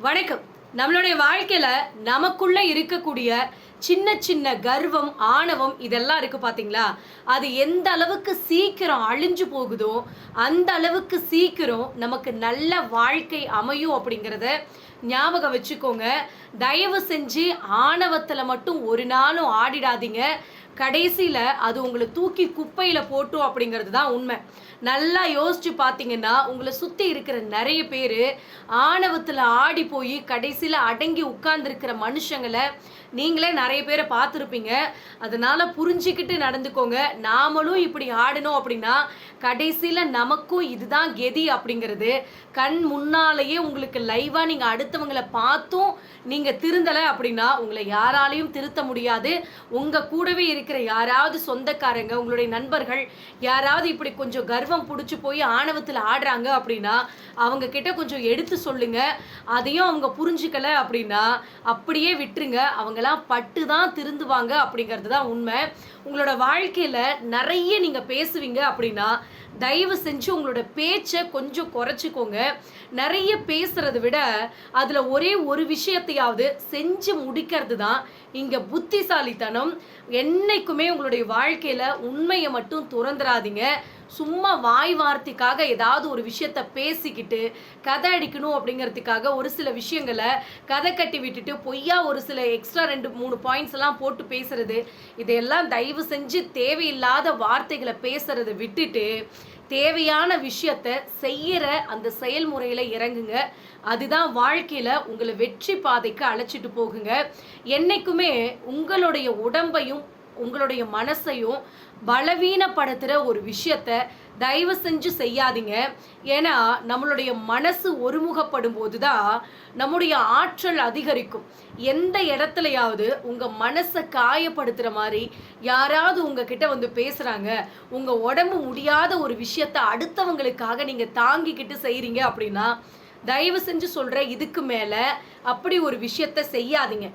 வணக்கம். நம்மளுடைய வாழ்க்கையில நமக்குள்ள இருக்கக்கூடிய சின்ன சின்ன கர்வம் ஆணவம் இதெல்லாம் இருக்கு பாத்தீங்களா? அது எந்த அளவுக்கு சீக்கிரம் அழிஞ்சு போகுதோ அந்த அளவுக்கு சீக்கிரம் நமக்கு நல்ல வாழ்க்கை அமையும் அப்படிங்கிறத ஞாபகம் வச்சுக்கோங்க. தயவு செஞ்சு ஆணவத்துல மட்டும் ஒரு நாளும் ஆடிடாதீங்க. கடைசியில் அது உங்களை தூக்கி குப்பையில் போட்டோம் அப்படிங்கிறது தான் உண்மை. நல்லா யோசிச்சு பார்த்தீங்கன்னா உங்களை சுற்றி இருக்கிற நிறைய பேர் ஆணவத்தில் ஆடி போய் கடைசியில் அடங்கி உட்கார்ந்துருக்கிற மனுஷங்களை நீங்களே நிறைய பேரை பார்த்துருப்பீங்க. அதனால புரிஞ்சுக்கிட்டு நடந்துக்கோங்க. நாமளும் இப்படி ஆடணும் அப்படின்னா கடைசியில் நமக்கும் இதுதான் கெதி அப்படிங்கிறது. கண் முன்னாலேயே உங்களுக்கு லைவாக நீங்கள் அடுத்தவங்களை பார்த்தும் நீங்கள் திருந்தலை அப்படின்னா உங்களை யாராலையும் திருத்த முடியாது. உங்கள் கூடவே இருக்கிற யாராவது சொந்தக்காரங்க உங்களுடைய நண்பர்கள் யாராவது இப்படி கொஞ்சம் கர்வம் பிடிச்சி போய் ஆணவத்தில் ஆடுறாங்க அப்படின்னா அவங்க கிட்ட கொஞ்சம் எடுத்து சொல்லுங்க. அதையும் அவங்க புரிஞ்சுக்கல அப்படின்னா அப்படியே விட்டுருங்க. அவங்க அவங்கெல்லாம் பட்டு தான் திருந்துவாங்க அப்படிங்கிறது தான் உண்மை. உங்களோட வாழ்க்கையில் நிறைய நீங்கள் பேசுவீங்க அப்படின்னா தயவு செஞ்சு உங்களோட பேச்சை கொஞ்சம் குறைச்சிக்கோங்க. நிறைய பேசுறதை விட அதில் ஒரே ஒரு விஷயத்தையாவது செஞ்சு முடிக்கிறது தான் இங்கே புத்திசாலித்தனம். என்னைக்குமே உங்களுடைய வாழ்க்கையில் உண்மையை மட்டும் துறந்துடாதீங்க சும்மா வாய் வார்த்தைக்காக ஏதாவது ஒரு விஷயத்த பேசிக்கிட்டு கதை அடிக்கணும் அப்படிங்கிறதுக்காக ஒரு சில விஷயங்களை கதை கட்டி விட்டுட்டு பொய்யா ஒரு சில எக்ஸ்ட்ரா ரெண்டு மூணு பாயிண்ட்ஸ் எல்லாம் போட்டு பேசுறது இதையெல்லாம் தயவு செஞ்சு தேவையில்லாத வார்த்தைகளை பேசுறதை விட்டுட்டு தேவையான விஷயத்த செய்கிற அந்த செயல்முறையில் இறங்குங்க. அதுதான் வாழ்க்கையில் உங்களை வெற்றி பாதைக்கு அழைச்சிட்டு போகுங்க. என்னைக்குமே உங்களுடைய உடம்பையும் உங்களுடைய மனசையும் பலவீனப்படுத்துகிற ஒரு விஷயத்த தயவு செஞ்சு செய்யாதீங்க. ஏன்னா நம்மளுடைய மனசு ஒருமுகப்படும் போது தான் நம்முடைய ஆற்றல் அதிகரிக்கும். எந்த இடத்துலையாவது உங்கள் மனசை காயப்படுத்துகிற மாதிரி யாராவது உங்ககிட்ட வந்து பேசுகிறாங்க உங்கள் உடம்பு முடியாத ஒரு விஷயத்த அடுத்தவங்களுக்காக நீங்கள் தாங்கிக்கிட்டு செய்கிறீங்க அப்படின்னா தயவு செஞ்சு சொல்கிறேன் இதுக்கு மேலே அப்படி ஒரு விஷயத்த செய்யாதீங்க.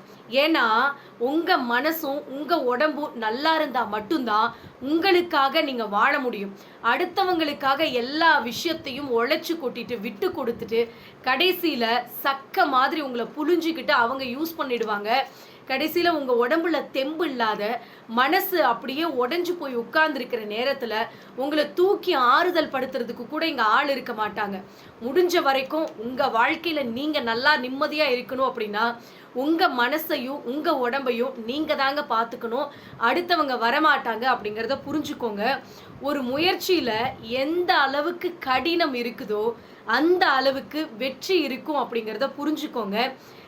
ஏன்னா உங்கள் மனசும் உங்கள் உடம்பும் நல்லா இருந்தால் மட்டும்தான் உங்களுக்காக நீங்கள் வாழ முடியும். அடுத்தவங்களுக்காக எல்லா விஷயத்தையும் உழைச்சி கொட்டிட்டு விட்டு கொடுத்துட்டு கடைசியில் சக்க மாதிரி உங்களை புழிஞ்சிக்கிட்டு அவங்க யூஸ் பண்ணிடுவாங்க. கடைசியில் உங்கள் உடம்புல தெம்பு இல்லாத மனசு அப்படியே உடஞ்சு போய் உட்கார்ந்துருக்கிற நேரத்தில் உங்களை தூக்கி ஆறுதல் படுத்துறதுக்கு கூட இங்கே ஆள் இருக்க மாட்டாங்க. முடிஞ்ச வரைக்கும் உங்கள் வாழ்க்கையில் நீங்கள் நல்லா நிம்மதியாக இருக்கணும் அப்படின்னா உங்கள் மனசையும் உங்கள் உடம்பையும் நீங்கள் தாங்க பார்த்துக்கணும் அடுத்தவங்க வரமாட்டாங்க அப்படிங்கிறத புரிஞ்சுக்கோங்க. ஒரு முயற்சியில் எந்த அளவுக்கு கடினம் இருக்குதோ அந்த அளவுக்கு வெற்றி இருக்கும் அப்படிங்கிறத புரிஞ்சுக்கோங்க.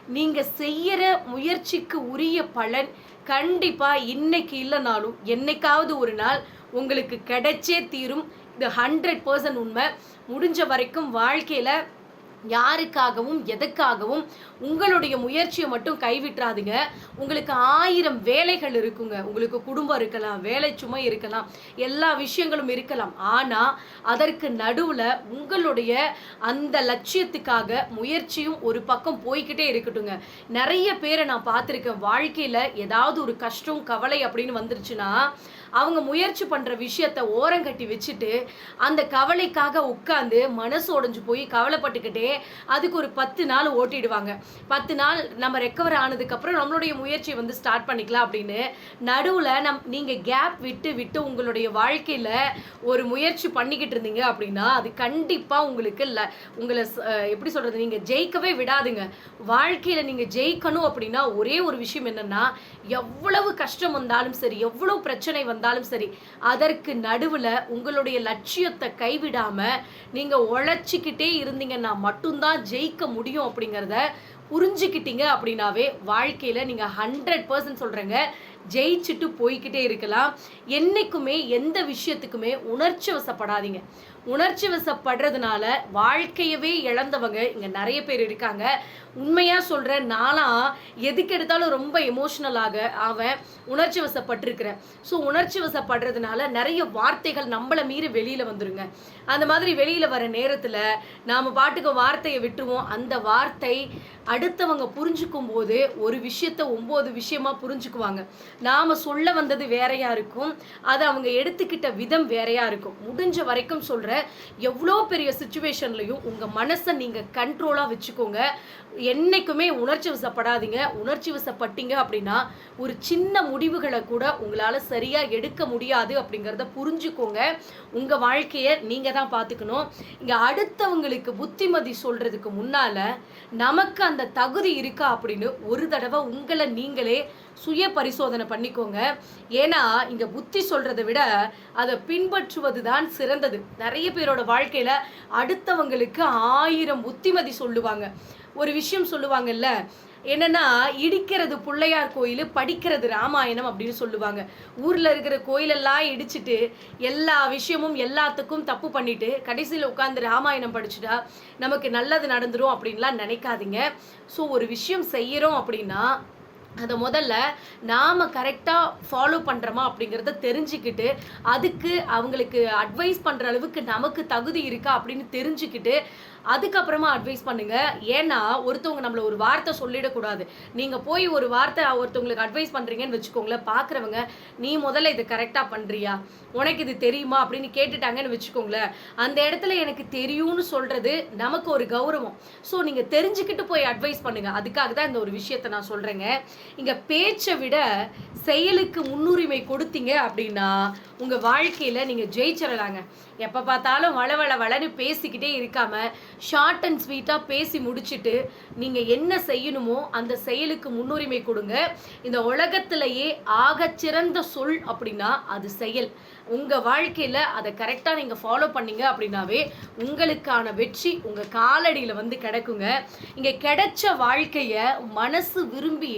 நீங்க செய்யற முயற்சிக்கு உரிய பலன் கண்டிப்பா இன்னைக்கு இல்லைனாலும் என்னைக்காவது ஒரு நாள் உங்களுக்கு கிடைச்சே தீரும். இது ஹண்ட்ரட் பர்சன்ட் உண்மை. முடிஞ்ச வரைக்கும் வாழ்க்கையில யாருக்காகவும் எதுக்காகவும் உங்களுடைய முயற்சியை மட்டும் கைவிட்டுறாதுங்க. உங்களுக்கு ஆயிரம் வேலைகள் இருக்குங்க. உங்களுக்கு குடும்பம் இருக்கலாம் வேலை சுமை இருக்கலாம் எல்லா விஷயங்களும் இருக்கலாம். ஆனால் அதற்கு நடுவில் உங்களுடைய அந்த லட்சியத்துக்காக முயற்சியும் ஒரு பக்கம் போய்கிட்டே இருக்கட்டுங்க. நிறைய பேரை நான் பார்த்துருக்கேன். வாழ்க்கையில் ஏதாவது ஒரு கஷ்டம் கவலை அப்படின்னு வந்துருச்சுன்னா அவங்க முயற்சி பண்ணுற விஷயத்த ஓரங்கட்டி வச்சுட்டு அந்த கவலைக்காக உட்காந்து மனசு உடஞ்சி போய் கவலைப்பட்டுக்கிட்டே அதுக்கு ஒரு பத்து நாள் ஓட்டிடுவாங்க. பத்து நாள் நம்ம ரெக்கவர் ஆனதுக்கப்புறம் நம்மளுடைய முயற்சியை வந்து ஸ்டார்ட் பண்ணிக்கலாம் அப்படின்னு நடுவில் நம் நீங்கள் கேப் விட்டு விட்டு உங்களுடைய வாழ்க்கையில் ஒரு முயற்சி பண்ணிக்கிட்டு இருந்தீங்க அப்படின்னா அது கண்டிப்பாக உங்களுக்கு இல்லை உங்களை எப்படி சொல்கிறது நீங்கள் ஜெயிக்கவே விடாதுங்க. வாழ்க்கையில் நீங்கள் ஜெயிக்கணும் அப்படின்னா ஒரே ஒரு விஷயம் என்னென்னா எவ்வளவு கஷ்டம் வந்தாலும் சரி எவ்வளவு பிரச்சனை வந்தாலும் சரி அதற்கு நடுவில் உங்களுடைய லட்சியத்தை கைவிடாமல் நீங்கள் உழைச்சிக்கிட்டே இருந்தீங்கன்னா மட்டும்தான் ஜெயிக்க முடியும் அப்படிங்கிறத புரிஞ்சுக்கிட்டீங்க அப்படின்னாவே வாழ்க்கையில் நீங்கள் ஹண்ட்ரட் பர்சன்ட் சொல்கிறேங்க ஜெயிச்சுட்டு போய்கிட்டே இருக்கலாம். என்னைக்குமே எந்த விஷயத்துக்குமே உணர்ச்சி வசப்படாதீங்க. உணர்ச்சி வசப்படுறதுனால வாழ்க்கையவே இழந்தவங்க இங்கே நிறைய பேர் இருக்காங்க. உண்மையாக சொல்கிறேன் நானாக எதுக்கு எடுத்தாலும் ரொம்ப எமோஷ்னலாக ஆவேன் உணர்ச்சி வசப்பட்டிருக்கிறேன். ஸோ உணர்ச்சி வசப்படுறதுனால நிறைய வார்த்தைகள் நம்மளை மீறி வெளியில் வந்துருங்க. அந்த மாதிரி வெளியில் வர நேரத்தில் நாம் பாட்டுக்கு வார்த்தையை விட்டுருவோம். அந்த வார்த்தை அடுத்தவங்க புரிஞ்சுக்கும் போது ஒரு விஷயத்த ஒம்பது விஷயமா புரிஞ்சுக்குவாங்க. நாம் சொல்ல வந்தது வேறையா இருக்கும். அதை அவங்க எடுத்துக்கிட்ட விதம் வேறையா இருக்கும். முடிஞ்ச வரைக்கும் சொல்கிற எவ்வளோ பெரிய சுச்சுவேஷன்லையும் உங்கள் மனசை நீங்கள் கண்ட்ரோலாக வச்சுக்கோங்க. என்னைக்குமே உணர்ச்சி வசப்படாதீங்க. உணர்ச்சி வசப்பட்டீங்க அப்படின்னா ஒரு சின்ன முடிவுகளை கூட உங்களால் சரியாக எடுக்க முடியாது அப்படிங்கிறத புரிஞ்சுக்கோங்க. உங்கள் வாழ்க்கையை நீங்கள் தான் பார்த்துக்கணும். இங்கே அடுத்தவங்களுக்கு புத்திமதி சொல்கிறதுக்கு முன்னால் நமக்கு அந்த தகுதி இருக்கா அப்படின்னு ஒரு தடவை உங்களை நீங்களே சுய பரிசோதனை பண்ணிக்கோங்க. ஏன்னா இங்கே புத்தி சொல்கிறத விட அதை பின்பற்றுவது தான் சிறந்தது. நிறைய பேரோட வாழ்க்கையில் அடுத்தவங்களுக்கு ஆயிரம் புத்திமதி சொல்லுவாங்க. ஒரு விஷயம் சொல்லுவாங்கல்ல என்னன்னா இடிக்கிறது பிள்ளையார் கோயில் படிக்கிறது ராமாயணம் அப்படின்னு சொல்லுவாங்க. ஊர்ல இருக்கிற கோயிலெல்லாம் இடிச்சிட்டு எல்லா விஷயமும் எல்லாத்துக்கும் தப்பு பண்ணிட்டு கடைசியில் உட்காந்து ராமாயணம் படிச்சுட்டா நமக்கு நல்லது நடந்துடும் அப்படின்லாம் நினைக்காதீங்க. ஸோ ஒரு விஷயம் செய்யறோம் அப்படின்னா அதை முதல்ல நாம் கரெக்டாக ஃபாலோ பண்ணுறோமா அப்படிங்கிறத தெரிஞ்சுக்கிட்டு அதுக்கு அவங்களுக்கு அட்வைஸ் பண்ணுற அளவுக்கு நமக்கு தகுதி இருக்கா அப்படின்னு தெரிஞ்சுக்கிட்டு அதுக்கப்புறமா அட்வைஸ் பண்ணுங்க. ஏன்னா ஒருத்தவங்க நம்மள ஒரு வார்த்தை சொல்லிடக்கூடாது. நீங்கள் போய் ஒரு வார்த்தை ஒருத்தவங்களுக்கு அட்வைஸ் பண்ணுறீங்கன்னு வச்சுக்கோங்களேன் பார்க்குறவங்க நீ முதல்ல இது கரெக்டாக பண்ணுறியா உனக்கு இது தெரியுமா? அப்படின்னு கேட்டுட்டாங்கன்னு வச்சுக்கோங்களேன். அந்த இடத்துல எனக்கு தெரியும்னு சொல்கிறது நமக்கு ஒரு கௌரவம். ஸோ நீங்கள் தெரிஞ்சுக்கிட்டு போய் அட்வைஸ் பண்ணுங்க. அதுக்காக தான் இந்த ஒரு விஷயத்தை நான் சொல்கிறேங்க இங்கே பேச்சை விட செயலுக்கு முன்னுரிமை கொடுத்தீங்க அப்படின்னா உங்கள் வாழ்க்கையில் நீங்கள் ஜெயிச்சிடலாங்க எப்போ பார்த்தாலும் வள வள வளன்னு பேசிக்கிட்டே இருக்காம ஷார்ட் அண்ட் ஸ்வீட்டாக பேசி முடிச்சுட்டு நீங்கள் என்ன செய்யணுமோ அந்த செயலுக்கு முன்னுரிமை கொடுங்க. இந்த உலகத்திலேயே ஆகச்சிறந்த சொல் அப்படின்னா அது செயல். உங்கள் வாழ்க்கையில் அதை கரெக்டாக நீங்கள் ஃபாலோ பண்ணீங்க அப்படின்னாவே உங்களுக்கான வெற்றி உங்கள் காலடியில் வந்து கிடைக்குங்க. இங்கே கிடைச்ச வாழ்க்கையை மனசு விரும்பி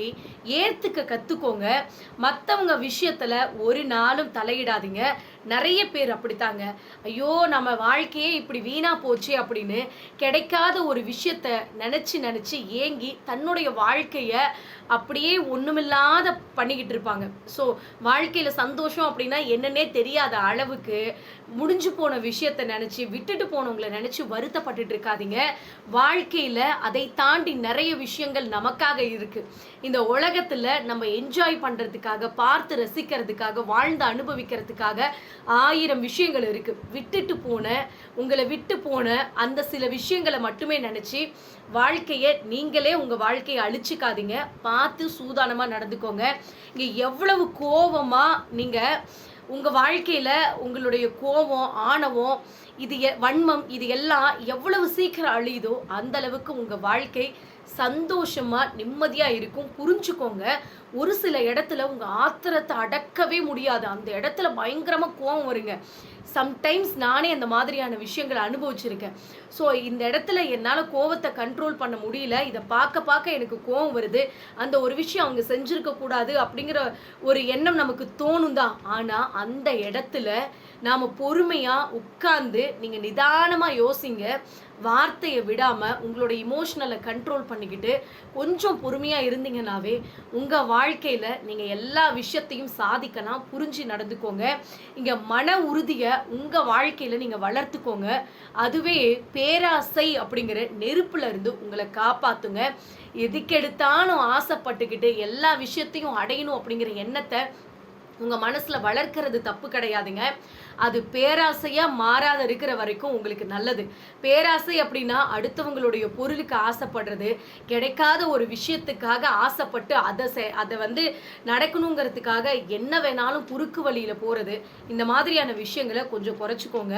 ஏற்றுக்க கற்றுக்கோங்க மற்றவங்க விஷயத்தில் ஒரு நாளும் தலையிடாதீங்க. நிறைய பேர் அப்படித்தாங்க. ஐயோ நம்ம வாழ்க்கையே இப்படி வீணா போச்சு அப்படின்னு கிடைக்காத ஒரு விஷயத்த நினச்சி நினச்சி ஏங்கி தன்னுடைய வாழ்க்கையை அப்படியே ஒன்றுமில்லாத பண்ணிக்கிட்டு இருப்பாங்க. ஸோ வாழ்க்கையில் சந்தோஷம் அப்படின்னா என்னன்னே தெரியாத அளவுக்கு முடிஞ்சு போன விஷயத்த நினச்சி விட்டுட்டு போனவங்களை நினச்சி வருத்தப்பட்டுட்டு இருக்காதீங்க. வாழ்க்கையில் அதை தாண்டி நிறைய விஷயங்கள் நமக்காக இருக்குது இந்த உலகத்தில் நம்ம என்ஜாய் பண்ணுறதுக்காக பார்த்து ரசிக்கிறதுக்காக வாழ்ந்து அனுபவிக்கிறதுக்காக ஆயிரம் விஷயங்கள் இருக்குது விட்டுட்டு போன உங்களை விட்டு போன அந்த சில விஷயங்களை மட்டுமே நினச்சி வாழ்க்கையை நீங்களே உங்கள் வாழ்க்கையை அழிச்சிக்காதீங்க. பார்த்து சூதானமாக நடந்துக்கோங்க. இங்கே எவ்வளவு கோபமாக நீங்கள் உங்கள் வாழ்க்கையில் உங்களுடைய கோபம் ஆணவம் இது வன்மம் இது எல்லாம் எவ்வளவு சீக்கிரம் அழியுதோ அந்த அளவுக்கு உங்கள் வாழ்க்கை சந்தோஷமா நிம்மதியா இருக்கும். புரிஞ்சுக்கோங்க. ஒரு சில இடத்துல உங்க ஆத்திரத்தை அடக்கவே முடியாது. அந்த இடத்துல பயங்கரமா கோவம் வருங்க. சம்டைம்ஸ் நானே அந்த மாதிரியான விஷயங்களை அனுபவிச்சிருக்கேன். ஸோ இந்த இடத்துல என்னால் கோவத்தை கண்ட்ரோல் பண்ண முடியல. இதை பார்க்க பார்க்க எனக்கு கோவம் வருது. அந்த ஒரு விஷயம் அவங்க செஞ்சுருக்க கூடாது அப்படிங்கிற ஒரு எண்ணம் நமக்கு தோணும் தான் ஆனால் அந்த இடத்துல நாம் பொறுமையாக உட்கார்ந்து நீங்கள் நிதானமாக யோசிங்க. வார்த்தையை விடாமல் உங்களோட இமோஷனலை கண்ட்ரோல் பண்ணிக்கிட்டு கொஞ்சம் பொறுமையாக இருந்தீங்கனாவே உங்கள் வாழ்க்கையில் நீங்கள் எல்லா விஷயத்தையும் சாதிக்கலாம் புரிஞ்சு நடந்துக்கோங்க. இங்கே மன உறுதியை உங்கள் வாழ்க்கையில் நீங்கள் வளர்த்துக்கோங்க. அதுவே பேராசை அப்படிங்கிற நெருப்பில் இருந்து உங்களை காப்பாற்றுங்க எதுக்கெடுத்தாலும் ஆசைப்பட்டுக்கிட்டு எல்லா விஷயத்தையும் அடையணும் அப்படிங்கிற எண்ணத்தை உங்கள் மனசில் வளர்க்கறது தப்பு கிடையாதுங்க. அது பேராசையாக மாறாத இருக்கிற வரைக்கும் உங்களுக்கு நல்லது. பேராசை அப்படின்னா அடுத்தவங்களுடைய பொருளுக்கு ஆசைப்படுறது கிடைக்காத ஒரு விஷயத்துக்காக ஆசைப்பட்டு அதை செ அதை வந்து நடக்கணுங்கிறதுக்காக என்ன வேணாலும் குறுக்கு வழியில் போகிறது இந்த மாதிரியான விஷயங்களை கொஞ்சம் குறைச்சிக்கோங்க.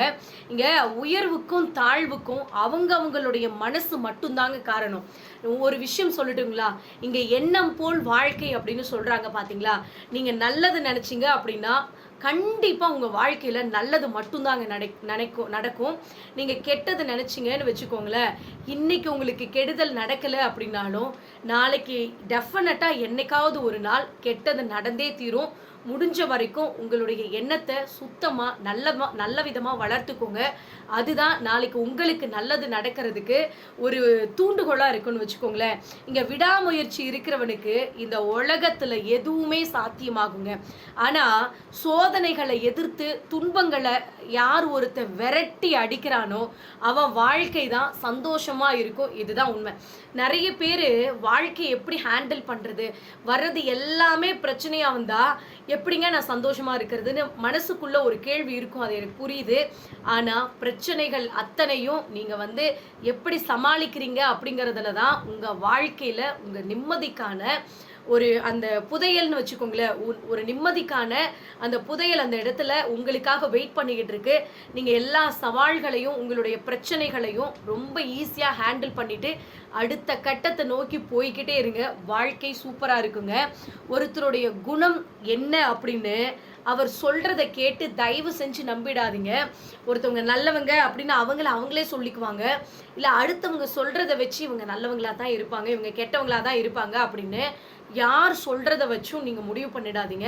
இங்கே உயர்வுக்கும் தாழ்வுக்கும் அவங்க அவங்களுடைய மனசு மட்டும்தாங்க காரணம். ஒரு விஷயம் சொல்லட்டுங்களா? இங்கே எண்ணம் போல் வாழ்க்கை அப்படின்னு சொல்கிறாங்க பார்த்தீங்களா நீங்கள் நல்லது நினச்சிங்க அப்படின்னா கண்டிப்பாக உங்கள் வாழ்க்கையில் நல்லது மட்டும்தாங்க நடை நினைக்கும் நடக்கும். நீங்கள் கெட்டது நினச்சிங்கன்னு வச்சுக்கோங்களேன் இன்னைக்கு உங்களுக்கு கெடுதல் நடக்கலை அப்படின்னாலும் நாளைக்கு டெஃபினட்டாக என்னைக்காவது ஒரு நாள் கெட்டது நடந்தே தீரும். முடிஞ்ச வரைக்கும் உங்களுடைய எண்ணத்தை சுத்தமாக நல்ல நல்ல விதமாக வளர்த்துக்கோங்க. அதுதான் நாளைக்கு உங்களுக்கு நல்லது நடக்கிறதுக்கு ஒரு தூண்டுகோலாக இருக்குன்னு வச்சுக்கோங்களேன். இங்கே விடாமுயற்சி இருக்கிறவனுக்கு இந்த உலகத்தில் எதுவுமே சாத்தியமாகுங்க. ஆனால் சோதனைகளை எதிர்த்து துன்பங்களை யார் ஒருத்தன் விரட்டி அடிக்கிறானோ அவன் வாழ்க்கை தான் சந்தோஷமாக இருக்கும். இதுதான் உண்மை. நிறைய பேர் வாழ்க்கையை எப்படி ஹேண்டில் பண்ணுறது வர்றது எல்லாமே பிரச்சனையாக வந்தால் எப்படிங்க நான் சந்தோஷமாக இருக்கிறதுன்னு மனசுக்குள்ள ஒரு கேள்வி இருக்கும் அது எனக்கு புரியுது. ஆனால் பிரச்சனைகள் அத்தனையும் நீங்கள் வந்து எப்படி சமாளிக்கிறீங்க அப்படிங்கிறதுல தான் உங்கள் வாழ்க்கையில் உங்கள் நிம்மதிக்கான ஒரு அந்த புதையல்னு வச்சுக்கோங்களேன் ஒரு- நிம்மதிக்கான அந்த புதையல் அந்த இடத்துல உங்களுக்காக வெயிட் பண்ணிக்கிட்டு இருக்கு. நீங்கள் எல்லா சவால்களையும் உங்களுடைய பிரச்சனைகளையும் ரொம்ப ஈஸியாக ஹேண்டில் பண்ணிட்டு அடுத்த கட்டத்தை நோக்கி போய்கிட்டே இருங்க. வாழ்க்கை சூப்பராக இருக்குங்க. ஒருத்தருடைய குணம் என்ன அப்படின்னு அவர் சொல்றத கேட்டு தயவு செஞ்சு நம்பிடாதீங்க. ஒருத்தவங்க நல்லவங்க அப்படின்னு அவங்கள அவங்களே சொல்லிக்குவாங்க. இல்லை அடுத்தவங்க சொல்கிறத வச்சு இவங்க நல்லவங்களா தான் இருப்பாங்க இவங்க கெட்டவங்களா தான் இருப்பாங்க அப்படின்னு யார் சொல்கிறத வச்சும் நீங்கள் முடிவு பண்ணிடாதீங்க.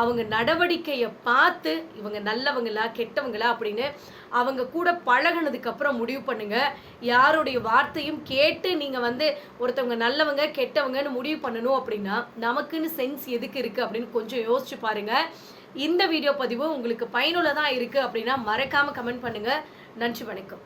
அவங்க நடவடிக்கையை பார்த்து இவங்க நல்லவங்களா கெட்டவங்களா அப்படின்னு அவங்க கூட பழகினதுக்கப்புறம் முடிவு பண்ணுங்க. யாருடைய வார்த்தையும் கேட்டு நீங்கள் வந்து ஒருத்தவங்க நல்லவங்க கெட்டவங்கன்னு முடிவு பண்ணணும் அப்படின்னா நமக்குன்னு சென்ஸ் எதுக்கு இருக்குது அப்படின்னு கொஞ்சம் யோசிச்சு பாருங்கள் இந்த வீடியோ பதிவு உங்களுக்கு பயனுள்ளதாக இருக்குது அப்படின்னா மறக்காமல் கமெண்ட் பண்ணுங்கள் நன்றி வணக்கம்.